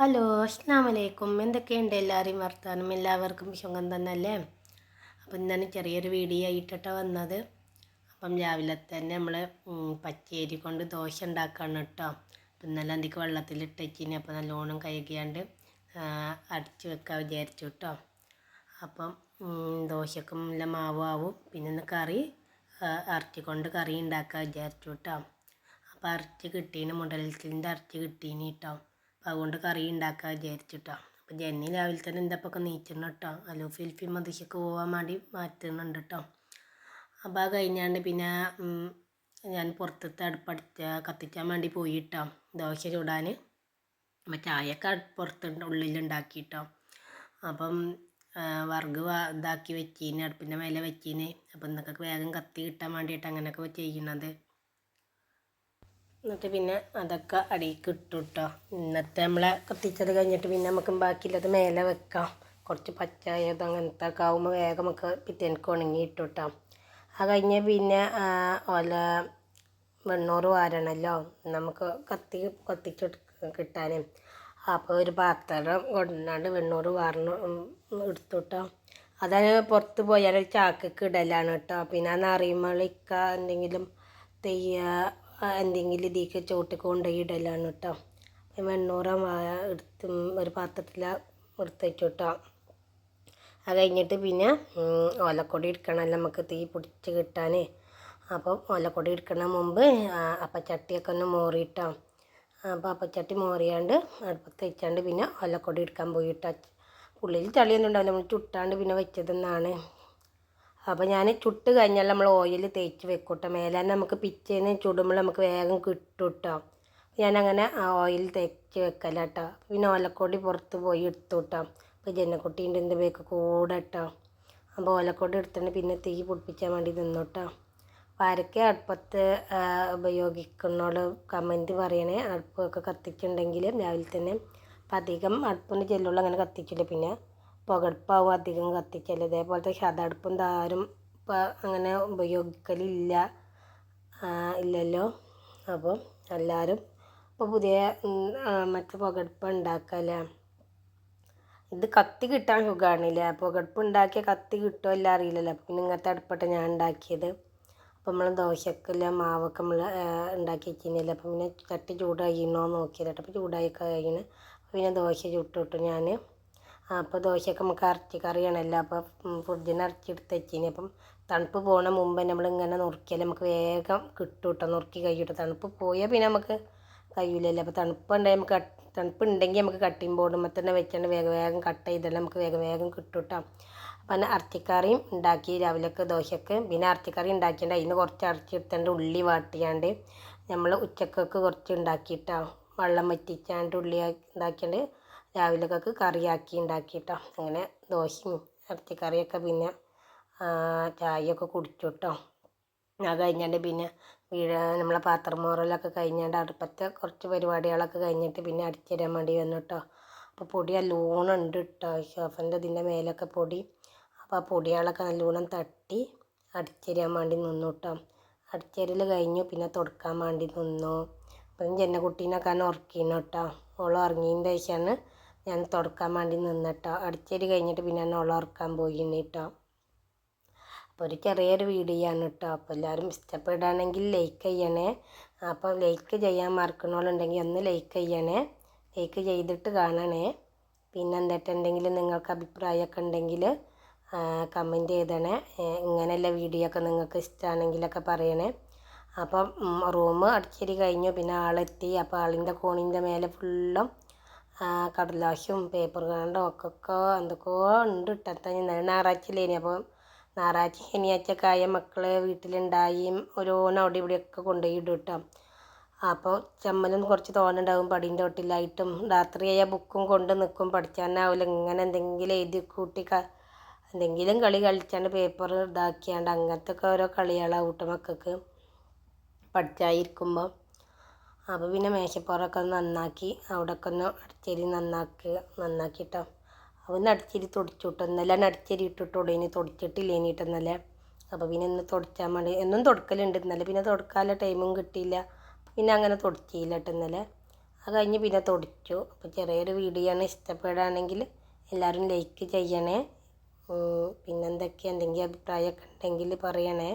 Hello അസ്ലാമലൈക്കും എന്തൊക്കെയുണ്ട് എല്ലാവരെയും വർത്താനം? എല്ലാവർക്കും സുഖം തന്നല്ലേ? അപ്പം ഇന്നാണ് ചെറിയൊരു വീഡിയോ ആയിട്ടാണ് വന്നത്. അപ്പം രാവിലെ തന്നെ നമ്മൾ പച്ചേരി കൊണ്ട് ദോശ ഉണ്ടാക്കുകയാണ് കേട്ടോ. അപ്പം ഇന്നലെ എന്തൊക്കെ വെള്ളത്തിലിട്ട് വെച്ചിന് അപ്പോൾ നല്ലോണം കഴുകിയാണ്ട് അടിച്ചു വെക്കാൻ വിചാരിച്ചു കേട്ടോ. അപ്പം ദോശക്കും നല്ല മാവ് ആവും. പിന്നെ ഒന്ന് കറി അരച്ചിക്കൊണ്ട് കൊണ്ട് കറി ഉണ്ടാക്കാൻ വിചാരിച്ചു കേട്ടോ. അപ്പോൾ അരച്ച് കിട്ടീന് മുടലത്തിന്റെ അരച്ച് കിട്ടീന് കേട്ടോ. അപ്പോൾ അതുകൊണ്ട് കറി ഉണ്ടാക്കാൻ വിചാരിച്ചിട്ടോ. അപ്പോൾ ജന്നി രാവിലെ തന്നെ എന്തപ്പൊക്കെ ഒക്കെ കേട്ടോ അല്ലോ ഫിൽഫി മതിശക്ക് പോകാൻ വേണ്ടി മാറ്റുന്നുണ്ട് കേട്ടോ അപ്പോൾ അത് കഴിഞ്ഞാണ്ട് പിന്നെ ഞാൻ പുറത്തത്തെ അടുപ്പടിച്ച കത്തിക്കാൻ വേണ്ടി പോയിട്ടോ ദോശ ചൂടാൻ അപ്പം ചായയൊക്കെ പുറത്ത് ഉള്ളിലുണ്ടാക്കിട്ടോ അപ്പം വർഗ് ഇതാക്കി വെച്ചീന് അടുപ്പിന്റെ മേലെ വെച്ചീന്. അപ്പം ഇന്നൊക്കെ വേഗം കത്തി കിട്ടാൻ വേണ്ടിയിട്ട് അങ്ങനെയൊക്കെ ചെയ്യണത്. എന്നിട്ട് പിന്നെ അതൊക്കെ അടിയിൽക്ക് ഇട്ടു കേട്ടോ ഇന്നത്തെ നമ്മളെ കത്തിച്ചത് കഴിഞ്ഞിട്ട് പിന്നെ നമുക്ക് ബാക്കിയുള്ളത് മേലെ വെക്കാം. കുറച്ച് പച്ചായത് അങ്ങനത്തെ ഒക്കെ ആകുമ്പോൾ വേഗം നമുക്ക് പിറ്റേനക്ക് ഉണങ്ങി ഇട്ടു കേട്ടോ അത് കഴിഞ്ഞ് പിന്നെ ഓല വെണ്ണൂറ് വാരണമല്ലോ നമുക്ക് കത്തി കത്തിച്ച് കിട്ടാനും. അപ്പോൾ ഒരു പാത്രം കൊണ്ടുവന്നാണ്ട് വെണ്ണൂറ് വാർന്ന് എടുത്തു കേട്ടോ അതാണ് പുറത്ത് പോയാൽ ചാക്കക്ക് ഇടലാണ് കേട്ടോ പിന്നെ ആ ഇക്ക എന്തെങ്കിലും തെയ്യ എന്തെങ്കിലും ഇതിലേക്ക് ചോട്ടിൽ കൊണ്ടുപോയി ഇടലാണ് കേട്ടോ വെണ്ണൂറം എടുത്ത് ഒരു പാത്രത്തിൽ എടുത്ത് വെച്ചു കേട്ടോ അത് കഴിഞ്ഞിട്ട് പിന്നെ ഓലക്കൊടി എടുക്കണമല്ലോ നമുക്ക് തീ പിടിച്ച് കിട്ടാൻ അപ്പം ഓലക്കൊടി എടുക്കണ മുമ്പ് അപ്പച്ചട്ടിയൊക്കെ ഒന്ന് മോറിയിട്ടോ അപ്പോൾ അപ്പച്ചട്ടി മോറിയാണ്ട് അടുപ്പത്ത് വെച്ചാണ്ട് പിന്നെ ഓലക്കൊടി എടുക്കാൻ പോയിട്ടോ ഉള്ളിൽ ചളിയൊന്നും ഉണ്ടാവില്ല. നമ്മൾ ചുട്ടാണ്ട് പിന്നെ വെച്ചതെന്നാണ്. അപ്പോൾ ഞാൻ ചുട്ട് കഴിഞ്ഞാൽ നമ്മൾ ഓയിൽ തേച്ച് വെക്കൂട്ടോ. മേലെ നമുക്ക് പിറ്റേന്ന് ചുടുമ്പോൾ നമുക്ക് വേഗം കിട്ടും കേട്ടോ ഞാനങ്ങനെ ഓയിൽ തേച്ച് വെക്കല കേട്ടോ പിന്നെ ഓലക്കൊടി പുറത്ത് പോയി എടുത്തു കേട്ടോ അപ്പോൾ ജനക്കുട്ടീന്റെ എന്റെ ബേക്ക് കൂടെ കേട്ടോ അപ്പോൾ ഓലക്കോടി എടുത്തിട്ട് പിന്നെ തീ പൊടിപ്പിക്കാൻ വേണ്ടി നിന്നു കേട്ടോ ആരൊക്കെ അടുപ്പത്ത് ഉപയോഗിക്കുന്നോട് കമന്റ് പറയണേ. അടുപ്പൊക്കെ കത്തിച്ചിട്ടുണ്ടെങ്കിൽ രാവിലെ തന്നെ. അപ്പം അധികം അടുപ്പൊന്നും ചെല്ലുള്ളൂ അങ്ങനെ കത്തിച്ചില്ല പിന്നെ പുകടുപ്പാവും അധികം കത്തിക്കൽ ഇതേപോലത്തെ ക്ഷതടുപ്പും താരും ഇപ്പം അങ്ങനെ ഉപയോഗിക്കലില്ല. ഇല്ലല്ലോ. അപ്പോൾ എല്ലാവരും ഇപ്പോൾ പുതിയ മറ്റേ പുകടുപ്പ് ഉണ്ടാക്കല്ലേ? ഇത് കത്തി കിട്ടാൻ സുഖമാണല്ലേ പുകടുപ്പ് ഉണ്ടാക്കിയ കത്തി കിട്ടുമോ എല്ലാം അറിയില്ലല്ലോ. പിന്നെ ഇങ്ങനത്തെ അടുപ്പട്ട ഞാൻ ഉണ്ടാക്കിയത്. അപ്പം നമ്മൾ ദോശക്കല്ല മാവൊക്കെ നമ്മൾ ഉണ്ടാക്കി വെച്ചിരുന്നില്ല? അപ്പം പിന്നെ ചട്ടി ചൂടായിരുന്നോ നോക്കിയത് അപ്പോൾ ചൂടായി കഴിഞ്ഞ് പിന്നെ ദോശ ചുട്ടിട്ടു ഞാൻ അപ്പോൾ ദോശയൊക്കെ നമുക്ക് ഇറച്ചി കറിയാണല്ലോ. അപ്പോൾ ഫ്രിഡ്ജിന് ഇറച്ചി വെച്ചിന്. അപ്പം തണുപ്പ് പോണ മുമ്പ് നമ്മൾ ഇങ്ങനെ നുറുക്കിയാൽ നമുക്ക് വേഗം കിട്ടും കേട്ടോ നുറുക്കി കഴിയൂട്ടോ തണുപ്പ് പോയാൽ പിന്നെ നമുക്ക് കഴിയില്ലല്ലോ അപ്പോൾ തണുപ്പ് ഉണ്ടെങ്കിൽ നമുക്ക് തണുപ്പ് ഉണ്ടെങ്കിൽ നമുക്ക് കട്ടിങ് ബോർഡുമ്പോൾ തന്നെ വെച്ചാണ്ട് വേഗം വേഗം കട്ട് ചെയ്താൽ നമുക്ക് വേഗം വേഗം കിട്ടും കേട്ടോ അപ്പം ഇറച്ചിക്കറിയും ഉണ്ടാക്കി. രാവിലെയൊക്കെ ദോശക്ക് പിന്നെ ഇറച്ചിക്കറി ഉണ്ടാക്കിയിട്ട് അതിന് കുറച്ച് എടുത്തുകൊണ്ട് ഉള്ളി വാട്ടിയാണ്ട് നമ്മൾ ഉച്ചക്കൊക്കെ കുറച്ച് ഉണ്ടാക്കിയിട്ടാണ് വെള്ളം വറ്റിച്ചാണ്ട് ഉള്ളി ഇതാക്കിയാണ്ട് രാവിലേക്കൊക്കെ കറിയാക്കി ഉണ്ടാക്കിയിട്ടോ. അങ്ങനെ ദോശയും ഇറച്ചിക്കറിയൊക്കെ പിന്നെ ചായയൊക്കെ കുടിച്ചു കേട്ടോ അത് കഴിഞ്ഞാണ്ട് പിന്നെ വീഴ നമ്മളെ പാത്രം മോറലൊക്കെ കഴിഞ്ഞാണ്ട് അടുപ്പത്തെ കുറച്ച് പരിപാടികളൊക്കെ കഴിഞ്ഞിട്ട് പിന്നെ അടിച്ചിടാൻ വേണ്ടി വന്നു കേട്ടോ അപ്പോൾ പൊടി നല്ലോണം ഉണ്ട് കേട്ടോ ഷോഫന്റെ ഇതിന്റെ മേലൊക്കെ പൊടി. അപ്പോൾ ആ പൊടികളൊക്കെ നല്ലോണം തട്ടി അടിച്ചരിയാൻ വേണ്ടി നിന്നു കേട്ടോ അടിച്ചരിൽ കഴിഞ്ഞു പിന്നെ തുടക്കാൻ വേണ്ടി നിന്നു. അപ്പം ജന്നക്കുട്ടീനൊക്കെ ഉറക്കീനു കേട്ടോ ഓൾ ഉറങ്ങിയതിന്റെ ശേഷമാണ് ഞാൻ തുടക്കാൻ വേണ്ടി നിന്നിട്ടോ. അടിച്ചേരി കഴിഞ്ഞിട്ട് പിന്നെ ഞാൻ ഉറക്കാൻ പോയി കേട്ടോ അപ്പോൾ ഒരു ചെറിയൊരു വീഡിയോ ആണ് കേട്ടോ അപ്പോൾ എല്ലാവരും ഇഷ്ടപ്പെടുകയാണെങ്കിൽ ലൈക്ക് ചെയ്യണേ. അപ്പോൾ ലൈക്ക് ചെയ്യാൻ മറക്കണോളുണ്ടെങ്കിൽ ഒന്ന് ലൈക്ക് ചെയ്യണേ. ലൈക്ക് ചെയ്തിട്ട് കാണണേ. പിന്നെ എന്തിട്ടുണ്ടെങ്കിൽ നിങ്ങൾക്ക് അഭിപ്രായമൊക്കെ ഉണ്ടെങ്കിൽ കമന്റ് ചെയ്തണേ. ഇങ്ങനെയുള്ള വീഡിയോ ഒക്കെ നിങ്ങൾക്ക് ഇഷ്ടമാണെങ്കിലൊക്കെ പറയണേ. അപ്പം റൂം അടിച്ചേരി കഴിഞ്ഞു. പിന്നെ ആളെത്തി. അപ്പോൾ ആളിന്റെ കോണിന്റെ മേലെ ഫുള്ളും കടലാസും പേപ്പർ കണ്ടും? ഒക്കെ എന്തൊക്കെയോ ഉണ്ട് ഇട്ടത്തെ ഞായറാഴ്ചയിലേനി അപ്പോൾ ഞായറാഴ്ച ശനിയാഴ്ചക്കായ ആയ മക്കൾ വീട്ടിലുണ്ടായി. ഓരോന്ന് അവിടെ ഇവിടെയൊക്കെ കൊണ്ടുപോയി ഇടും കേട്ടോ അപ്പോൾ ചമ്മലും കുറച്ച് തോന്നുണ്ടാവും പടീന്റെ തൊട്ടിലായിട്ടും രാത്രിയായ ബുക്കും കൊണ്ട് നിൽക്കും പഠിച്ചാനാവില്ല ഇങ്ങനെ എന്തെങ്കിലും എഴുതി കൂട്ടി എന്തെങ്കിലും കളി കളിച്ചാണ്ട് പേപ്പർ ഇതാക്കിയാണ്ട് അങ്ങനത്തെ ഒക്കെ ഓരോ കളികളാണ് കൂട്ട മക്കൾക്ക് പഠിച്ചായിരിക്കുമ്പോൾ അപ്പോൾ പിന്നെ മേശപ്പുറമൊക്കെ നന്നാക്കി അവിടെയൊക്കെ ഒന്ന് അടിച്ചേരി നന്നാക്കി നന്നാക്കിട്ടോ. അവന്ന് അടിച്ചേരി തുടച്ചു വിട്ടു ഇന്നലെ അടിച്ചേരി ഇട്ടിട്ടുള്ളൂ ഇനി തുടച്ചിട്ടില്ല ഇനിയിട്ട് അപ്പോൾ പിന്നെ ഇന്ന് തുടച്ചാൽ മതി. എന്നും തുടക്കലുണ്ട്. ഇന്നലെ പിന്നെ തുടക്കാനുള്ള ടൈമും കിട്ടിയില്ല. പിന്നെ അങ്ങനെ തുടച്ചില്ല കേട്ടോ ഇന്നലെ. അത് കഴിഞ്ഞ് പിന്നെ തുടച്ചു. അപ്പോൾ ചെറിയൊരു വീഡിയോ ആണ് ഇഷ്ടപ്പെടുകയാണെങ്കിൽ എല്ലാവരും ലൈക്ക് ചെയ്യണേ. പിന്നെന്തൊക്കെ എന്തെങ്കിലും അഭിപ്രായമൊക്കെ ഉണ്ടെങ്കിൽ പറയണേ.